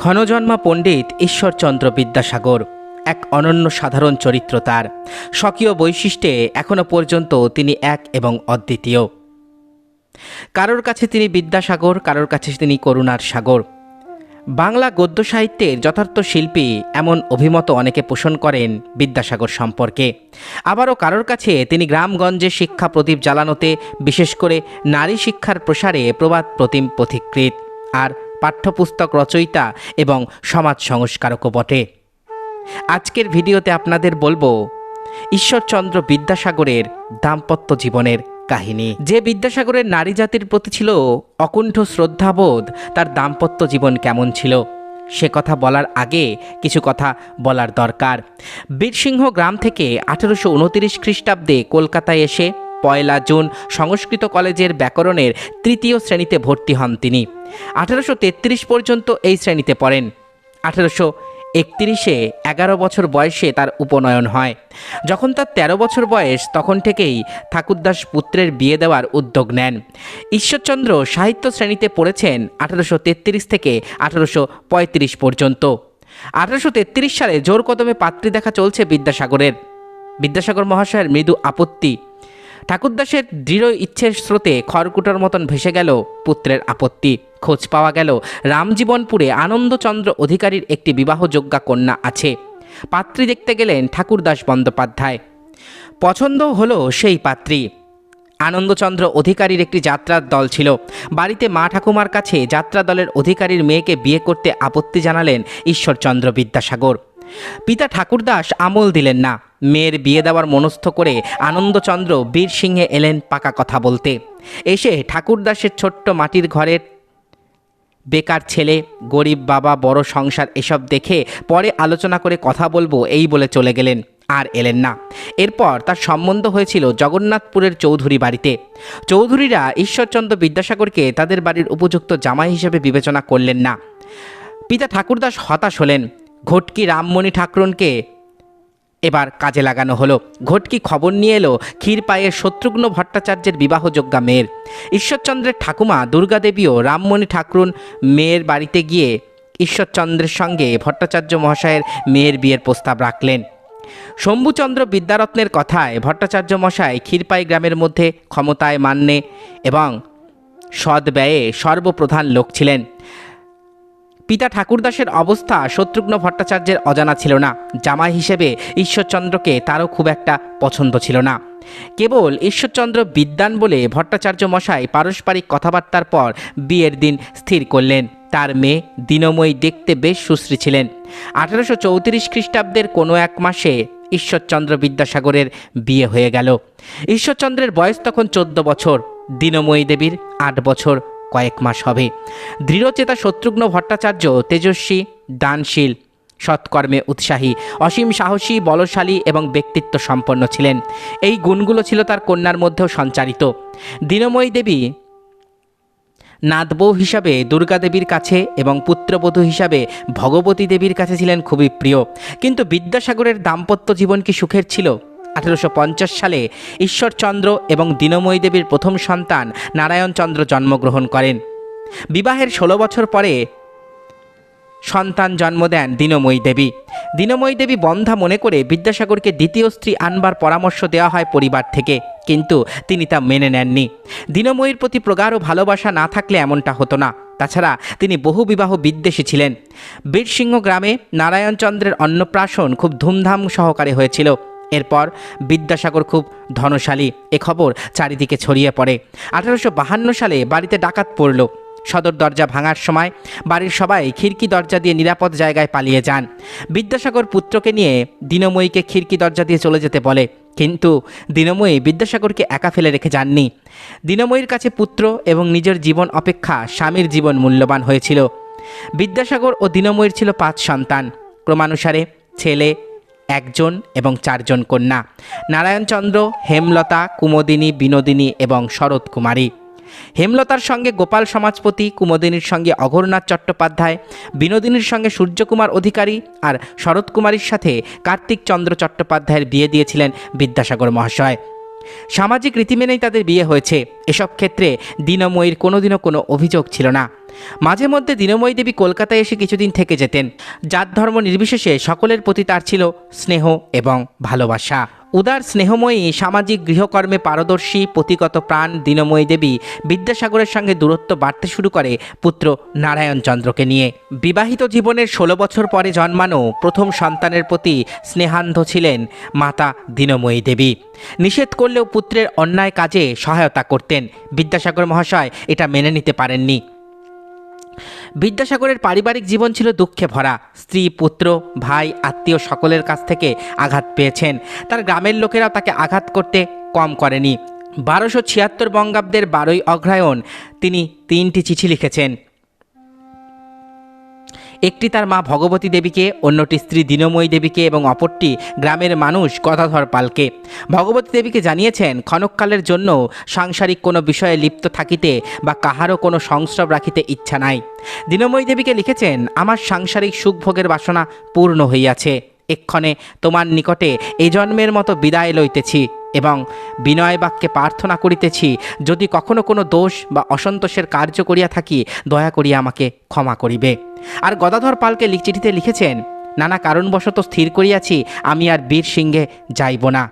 ক্ষণজন্মা পণ্ডিত ঈশ্বরচন্দ্র বিদ্যাসাগর, এক অনন্য সাধারণ চরিত্র তার। স্বকীয় বৈশিষ্ট্যে এখনও পর্যন্ত তিনি এক এবং অদ্বিতীয়। কারোর কাছে তিনি বিদ্যাসাগর, কারোর কাছে তিনি করুণার সাগর। বাংলা গদ্য সাহিত্যের যথার্থ শিল্পী এমন অভিমত অনেকে পোষণ করেন বিদ্যাসাগর সম্পর্কে। আবারও কারোর কাছে তিনি গ্রামগঞ্জে শিক্ষা প্রদীপ জ্বালানোতে, বিশেষ করে নারী শিক্ষার প্রসারে প্রবাদ প্রতিম পথিকৃত আর পাঠ্যপুস্তক রচয়িতা এবং সমাজ সংস্কারকও বটে। আজকের ভিডিওতে আপনাদের বলব, ঈশ্বরচন্দ্র বিদ্যাসাগরের দাম্পত্য জীবনের কাহিনী। যে বিদ্যাসাগরের নারী জাতির প্রতি ছিল অকুণ্ঠ শ্রদ্ধাবোধ, তার দাম্পত্য জীবন কেমন ছিল, সে কথা বলার আগে কিছু কথা বলার দরকার। বীরসিংহ গ্রাম থেকে আঠেরোশো উনতিরিশ খ্রিস্টাব্দে কলকাতায় এসে পয়লা জুন সংস্কৃত কলেজের ব্যাকরণের তৃতীয় শ্রেণীতে ভর্তি হন তিনি। আঠেরোশো পর্যন্ত এই শ্রেণীতে পড়েন। আঠেরোশো একত্রিশে এগারো বছর বয়সে তার উপনয়ন হয়। যখন তার ১৩ বছর বয়স, তখন থেকেই ঠাকুরদাস পুত্রের বিয়ে দেওয়ার উদ্যোগ নেন। ঈশ্বরচন্দ্র সাহিত্য শ্রেণীতে পড়েছেন আঠেরোশো থেকে আঠেরোশো পর্যন্ত। আঠেরোশো সালে জোর কদমে পাত্রী দেখা চলছে বিদ্যাসাগরের। বিদ্যাসাগর মহাশয়ের মৃদু আপত্তি ঠাকুরদাসের দৃঢ় ইচ্ছের স্রোতে খড়কুটোর মতন ভেসে গেল পুত্রের আপত্তি। খোঁজ পাওয়া গেল, রামজীবনপুরে আনন্দচন্দ্র অধিকারীর একটি বিবাহযোগ্যা কন্যা আছে। পাত্রী দেখতে গেলেন ঠাকুরদাস বন্দ্যোপাধ্যায়। পছন্দ হলো সেই পাত্রী। আনন্দচন্দ্র অধিকারীর একটি যাত্রার দল ছিল। বাড়িতে মা ঠাকুমার কাছে যাত্রা দলের অধিকারীর মেয়েকে বিয়ে করতে আপত্তি জানালেন ঈশ্বরচন্দ্র বিদ্যাসাগর। পিতা ঠাকুরদাস আমল দিলেন না। মেয়ের বিয়ে দেওয়ার মনস্থ করে আনন্দচন্দ্র বীর সিংহে এলেন পাকা কথা বলতে। এসে ঠাকুরদাসের ছোট্ট মাটির ঘরের বেকার ছেলে, গরিব বাবা, বড় সংসার এসব দেখে পরে আলোচনা করে কথা বলব, এই বলে চলে গেলেন, আর এলেন না। এরপর তার সম্বন্ধ হয়েছিল জগন্নাথপুরের চৌধুরী বাড়িতে। চৌধুরীরা ঈশ্বরচন্দ্র বিদ্যাসাগরকে তাদের বাড়ির উপযুক্ত জামাই হিসেবে বিবেচনা করলেন না। পিতা ঠাকুরদাস হতাশ হলেন ঘটকি রামমণি ঠাকুরনকে এবার কাজে লাগানো হলো। ঘটকি খবর নিয়ে এলো ক্ষীরপায়ের শত্রুঘ্ন ভট্টাচার্যের বিবাহযোগ্যা মেয়ের। ঈশ্বরচন্দ্রের ঠাকুমা দুর্গাদেবীও রামমণি ঠাকুরন মেয়ের বাড়িতে গিয়ে ঈশ্বরচন্দ্রের সঙ্গে ভট্টাচার্য মহাশয়ের মেয়ের বিয়ের প্রস্তাব রাখলেন। শম্ভুচন্দ্র বিদ্যারত্নের কথায় ভট্টাচার্য মশাই ক্ষীরপাই গ্রামের মধ্যে ক্ষমতায় মান্যে এবং সৎ ব্যয়ে সর্বপ্রধান লোক ছিলেন। পিতা ঠাকুরদাসের অবস্থা শত্রুঘ্ন ভট্টাচার্যের অজানা ছিল না। জামাই হিসেবে ঈশ্বরচন্দ্রকে তারও খুব একটা পছন্দ ছিল না। কেবল ঈশ্বরচন্দ্র বিদ্যান বলে ভট্টাচার্য মশাই পারস্পরিক কথাবার্তার পর বিয়ের দিন স্থির করলেন। তার মেয়ে দিনময়ী দেখতে বেশ সুশ্রী ছিলেন। আঠারোশো চৌত্রিশ খ্রিস্টাব্দের কোনো এক মাসে ঈশ্বরচন্দ্র বিদ্যাসাগরের বিয়ে হয়ে গেল। ঈশ্বরচন্দ্রের বয়স তখন চোদ্দ বছর। দিনময়ী দেবীর আট বছর। কয়েক মাস হবে। দৃঢ়চেতা শত্রুঘ্ন ভট্টাচার্য তেজস্বী, দানশীল, সৎকর্মে উৎসাহী, অসীম সাহসী, বলশালী এবং ব্যক্তিত্ব সম্পন্ন ছিলেন। এই গুণগুলো ছিল তার কন্যার মধ্যেও সঞ্চারিত। দীনময়ী দেবী নাতবউ হিসাবে দুর্গা দেবীর কাছে এবং পুত্রবধূ হিসাবে ভগবতী দেবীর কাছে ছিলেন খুবই প্রিয়। কিন্তু বিদ্যাসাগরের দাম্পত্য জীবন কি সুখের ছিল? আঠেরোশো পঞ্চাশ সালে ঈশ্বরচন্দ্র এবং দীনময়ী দেবীর প্রথম সন্তান নারায়ণচন্দ্র জন্মগ্রহণ করেন। বিবাহের ষোলো বছর পরে সন্তান জন্ম দেন দীনময়ী দেবী। দীনময়ী দেবী বন্ধা মনে করে বিদ্যাসাগরকে দ্বিতীয় স্ত্রী আনবার পরামর্শ দেওয়া হয় পরিবার থেকে, কিন্তু তিনি তা মেনে নেননি। দীনময়ীর প্রতি প্রগাঢ় ভালোবাসা না থাকলে এমনটা হতো না। তাছাড়া তিনি বহু বিবাহ বিদ্বেষী ছিলেন। বীরসিংহ গ্রামে নারায়ণচন্দ্রের অন্নপ্রাশন খুব ধুমধাম সহকারে হয়েছিল। এরপর বিদ্যাসাগর খুব ধনশালী। এ খবর চারিদিকে ছড়িয়ে পড়ে। আঠারোশো সালে বাড়িতে ডাকাত পড়ল। সদর দরজা ভাঙার সময় বাড়ির সবাই খিড়কি দরজা দিয়ে নিরাপদ জায়গায় পালিয়ে যান। বিদ্যাসাগর পুত্রকে নিয়ে দিনময়ীকে খিড়কি দরজা দিয়ে চলে যেতে বলে। কিন্তু দিনময়ী বিদ্যাসাগরকে একা ফেলে রেখে যাননি। দিনময়ীর কাছে পুত্র এবং নিজের জীবন অপেক্ষা স্বামীর জীবন মূল্যবান হয়েছিল। বিদ্যাসাগর ও দিনময়ীর ছিল পাঁচ সন্তান। ক্রমানুসারে ছেলে একজন এবং চারজন কন্যা, নারায়ণচন্দ্র, হেমলতা, কুমোদিনী, বিনোদিনী এবং শরৎ কুমারী হেমলতার সঙ্গে গোপাল সমাজপতি, কুমোদিনীর সঙ্গে অঘরনাথ চট্টোপাধ্যায়, বিনোদিনীর সঙ্গে সূর্যকুমার অধিকারী আর শরৎ কুমারীর সাথে কার্তিক চন্দ্র চট্টোপাধ্যায়ের বিয়ে দিয়েছিলেন বিদ্যাসাগর মহাশয়। সামাজিক রীতি মেনেই তাদের বিয়ে হয়েছে। এসব ক্ষেত্রে দিনময়ীর কোনোদিনও কোনো অভিযোগ ছিল না। মাঝে মধ্যে দীনময়ী দেবী কলকাতায় এসে কিছুদিন থেকে যেতেন। জাত ধর্ম নির্বিশেষে সকলের প্রতি তার ছিল স্নেহ এবং ভালোবাসা। উদার স্নেহময়ী সামাজিক গৃহকর্মে পারদর্শী পতিগত প্রাণ দীনময়ী দেবী বিদ্যাসাগরের সঙ্গে দূরত্ব বাড়তে শুরু করে পুত্র নারায়ণচন্দ্রকে নিয়ে। বিবাহিত জীবনের ষোলো বছর পরে জন্মানো প্রথম সন্তানের প্রতি স্নেহান্ধ ছিলেন মাতা দীনময়ী দেবী। নিষেধ করলেও পুত্রের অন্যায় কাজে সহায়তা করতেন। বিদ্যাসাগর মহাশয় এটা মেনে নিতে পারেননি। বিদ্যাসাগরের পারিবারিক জীবন ছিল দুঃখে ভরা। স্ত্রী, পুত্র, ভাই, আত্মীয় সকলের কাছ থেকে আঘাত পেয়েছেন। তার গ্রামের লোকেরাও তাকে আঘাত করতে কম করেনি। বারোশো ছিয়াত্তর বঙ্গাব্দের বারোই অগ্রায়ণ তিনি তিনটি চিঠি লিখেছেন। একটি তার মা ভগবতী দেবীকে, অন্যটি স্ত্রী দীনময়ী দেবীকে এবং অপরটি গ্রামের মানুষ গদাধর পালকে। ভগবতী দেবীকে জানিয়েছেন, ক্ষণকালের জন্য সাংসারিক কোনো বিষয়ে লিপ্ত থাকিতে বা কাহারও কোনো সংস্রব রাখিতে ইচ্ছা নাই। দীনময়ী দেবীকে লিখেছেন, আমার সাংসারিক সুখভোগের বাসনা পূর্ণ হইয়াছে। এক্ষণে তোমার নিকটে এ জন্মের মতো বিদায় লইতেছি। এবং বিনয় বাক্যে প্রার্থনা করিতেছি, যদি কখনো কোনো দোষ বা অসন্তোষের কার্য করিয়া থাকি, দয়া করিয়া আমাকে ক্ষমা করিবে। আর গদাধর পালকে চিঠিতে লিখেছেন, নানা কারণবশত স্থির করিয়াছি, আমি আর বীর সিংহে যাইব না।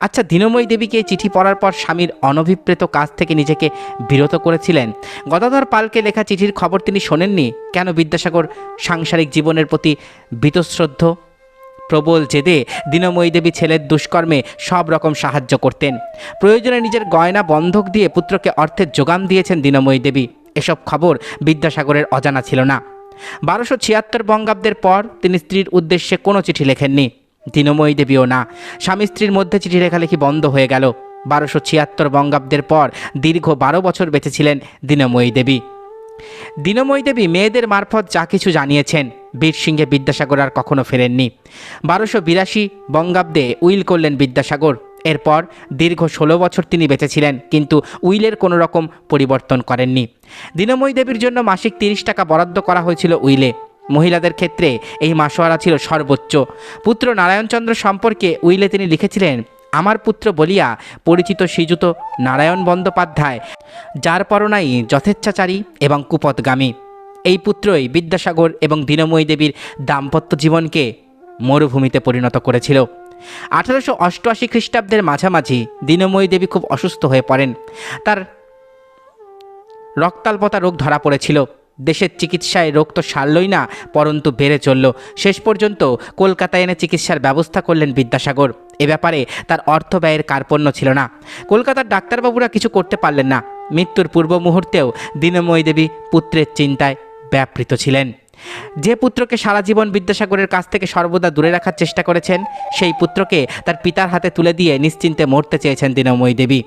আচ্ছা দীনময়ী দেবীকে চিঠি পড়ার পর স্বামীর অনভিপ্রেত কাজ থেকে নিজেকে বিরত করেছিলেন। গদাধর পালকে লেখা চিঠির খবর তিনি শোনেননি। কেন বিদ্যাসাগর সাংসারিক জীবনের প্রতি বীতশ্রদ্ধ? প্রবল জেদে দীনময়ী দেবী ছেলের দুষ্কর্মে সব রকম সাহায্য করতেন। প্রয়োজনে নিজের গয়না বন্ধক দিয়ে পুত্রকে অর্থের যোগান দিয়েছেন দীনময়ী দেবী। এসব খবর বিদ্যাসাগরের অজানা ছিল না। বারোশো ছিয়াত্তর বঙ্গাব্দের পর তিনি স্ত্রীর উদ্দেশ্যে কোনো চিঠি লেখেননি। দীনময়ী দেবীও না। স্বামী স্ত্রীর মধ্যে চিঠি লেখালেখি বন্ধ হয়ে গেল। বারোশো ছিয়াত্তর বঙ্গাব্দের পর দীর্ঘ বারো বছর বেঁচেছিলেন দীনময়ী দেবী। দীনময়ী দেবী মেয়েদের মারফত যা কিছু জানিয়েছেন। বীর সিংহে বিদ্যাসাগর আর কখনো ফেরেননি। বারোশো বিরাশি বঙ্গাব্দে উইল করলেন বিদ্যাসাগর। এরপর দীর্ঘ ষোলো বছর তিনি বেঁচেছিলেন, কিন্তু উইলের কোনো রকম পরিবর্তন করেননি। দীনময়ী দেবীর জন্য মাসিক তিরিশ টাকা বরাদ্দ করা হয়েছিল উইলে। মহিলাদের ক্ষেত্রে এই মাসোয়ারা ছিল সর্বোচ্চ। পুত্র নারায়ণচন্দ্র সম্পর্কে উইলে তিনি লিখেছিলেন, আমার পুত্র বলিয়া পরিচিত শ্রীযুত নারায়ণ বন্দ্যোপাধ্যায়, যার পরনাই যথেচ্ছাচারী এবং কুপথগামী এই পুত্রই বিদ্যাসাগর এবং দীনময়ী দেবীর দাম্পত্য জীবনকে মরুভূমিতে পরিণত করেছিল। আঠারোশো অষ্টআশি খ্রিস্টাব্দের মাঝামাঝি দীনময়ী দেবী খুব অসুস্থ হয়ে পড়েন। তার রক্তাল্পতা রোগ ধরা পড়েছিল। দেশের চিকিৎসায় রোগ তো সারলই না, পরন্তু বেড়ে চলল। শেষ পর্যন্ত কলকাতায় এনে চিকিৎসার ব্যবস্থা করলেন বিদ্যাসাগর। এ ব্যাপারে তার অর্থ ব্যয়ের কার্পণ্য ছিল না। কলকাতার ডাক্তারবাবুরা কিছু করতে পারলেন না। মৃত্যুর পূর্ব মুহূর্তেও দীনময়ী দেবী পুত্রের চিন্তায় ব্যাপৃত ছিলেন। যে পুত্রকে সারা জীবন বিদ্যাসাগরের কাছ থেকে সর্বদা দূরে রাখার চেষ্টা করেছেন, সেই পুত্রকে তার পিতার হাতে তুলে দিয়ে নিশ্চিন্তে মরতে চেয়েছেন দীনময়ী দেবী।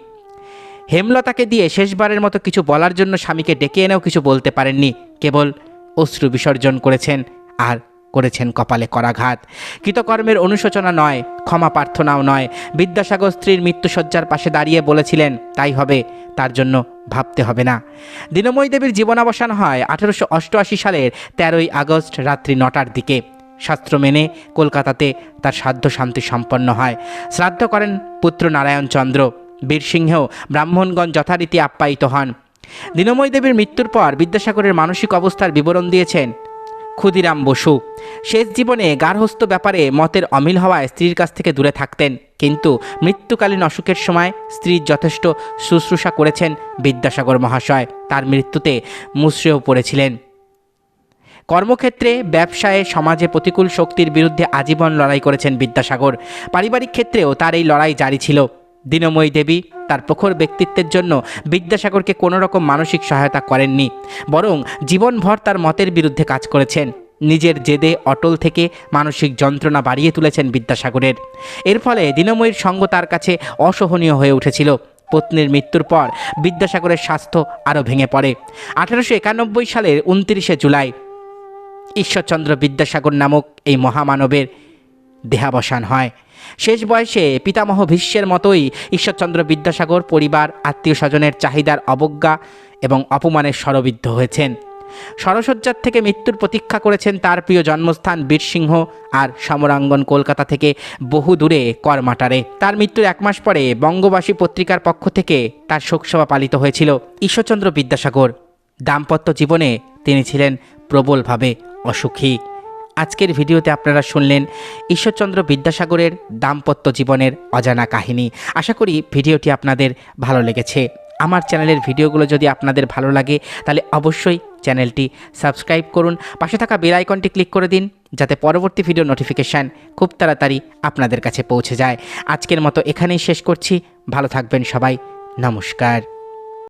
হেমলতাকে দিয়ে শেষবারের মতো কিছু বলার জন্য স্বামীকে ডেকে এনেও কিছু বলতে পারেননি। কেবল অশ্রু বিসর্জন করেছেন আর করেছেন কপালে করাঘাত। কৃতকর্মের অনুশোচনা নয়, ক্ষমা প্রার্থনাও নয়। বিদ্যাসাগর স্ত্রীর মৃত্যুসজ্জার পাশে দাঁড়িয়ে বলেছিলেন, তাই হবে। তার জন্য ভাবতে হবে না। দীনময়ী দেবীর জীবনাবসান হয় আঠেরোশো অষ্টআশি সালের তেরোই আগস্ট রাত্রি নটার দিকে। শাস্ত্র মেনে কলকাতাতে তার সাধ্য শান্তি সম্পন্ন হয়। শ্রাদ্ধ করেন পুত্র নারায়ণচন্দ্র বীরসিংহেও ব্রাহ্মণগঞ্জ যথারীতি আপ্যায়িত হন। দীনময়ী দেবীর মৃত্যুর পর বিদ্যাসাগরের মানসিক অবস্থার বিবরণ দিয়েছেন ক্ষুদিরাম বসু। শেষ জীবনে গার্হস্থ্য ব্যাপারে মতের অমিল হওয়ায় স্ত্রীর কাছ থেকে দূরে থাকতেন। কিন্তু মৃত্যুকালীন অসুখের সময় স্ত্রীর যথেষ্ট শুশ্রূষা করেছেন বিদ্যাসাগর মহাশয়। তার মৃত্যুতে মুশ্রেও পড়েছিলেন। কর্মক্ষেত্রে, ব্যবসায়ে, সমাজে প্রতিকূল শক্তির বিরুদ্ধে আজীবন লড়াই করেছেন বিদ্যাসাগর। পারিবারিক ক্ষেত্রেও তার এই লড়াই জারি ছিল। দীনময়ী দেবী তার প্রখর ব্যক্তিত্বের জন্য বিদ্যাসাগরকে কোনো রকম মানসিক সহায়তা করেননি, বরং জীবনভর তার মতের বিরুদ্ধে কাজ করেছেন। নিজের জেদে অটল থেকে মানসিক যন্ত্রণা বাড়িয়ে তুলেছেন বিদ্যাসাগরের। এর ফলে দীনময়ীর সঙ্গ তার কাছে অসহনীয় হয়ে উঠেছিল। পত্নীর মৃত্যুর পর বিদ্যাসাগরের স্বাস্থ্য আরও ভেঙে পড়ে। আঠারোশো একানব্বই সালের উনত্রিশে জুলাই ঈশ্বরচন্দ্র বিদ্যাসাগর নামক এই মহামানবের দেহাবসান হয়। শেষ বয়সে পিতামহ ভীষ্মের মতোই ঈশ্বরচন্দ্র বিদ্যাসাগর পরিবার, আত্মীয় স্বজনের চাহিদার অবজ্ঞা এবং অপমানের স্বরবিদ্ধ হয়েছেন। সরসজ্জার থেকে মৃত্যুর প্রতীক্ষা করেছেন তার প্রিয় জন্মস্থান বীরসিংহ আর সমরাঙ্গন কলকাতা থেকে বহু দূরে করমাটারে। তার মৃত্যুর এক মাস পরে বঙ্গবাসী পত্রিকার পক্ষ থেকে তার শোকসভা পালিত হয়েছিল ঈশ্বরচন্দ্র বিদ্যাসাগর। দাম্পত্য জীবনে তিনি ছিলেন প্রবলভাবে অসুখী। আজকের ভিডিওতে আপনারা শুনলেন ঈশ্বরচন্দ্র বিদ্যাসাগরের দাম্পত্য জীবনের অজানা কাহিনী। আশা করি ভিডিওটি আপনাদের ভালো লেগেছে। আমার চ্যানেলের ভিডিওগুলো যদি আপনাদের ভালো লাগে, তাহলে অবশ্যই চ্যানেলটি সাবস্ক্রাইব করুন। পাশে থাকা বেল আইকনটি ক্লিক করে দিন, যাতে পরবর্তী ভিডিও নোটিফিকেশান খুব তাড়াতাড়ি আপনাদের কাছে পৌঁছে যায়। আজকের মতো এখানেই শেষ করছি। ভালো থাকবেন সবাই। নমস্কার।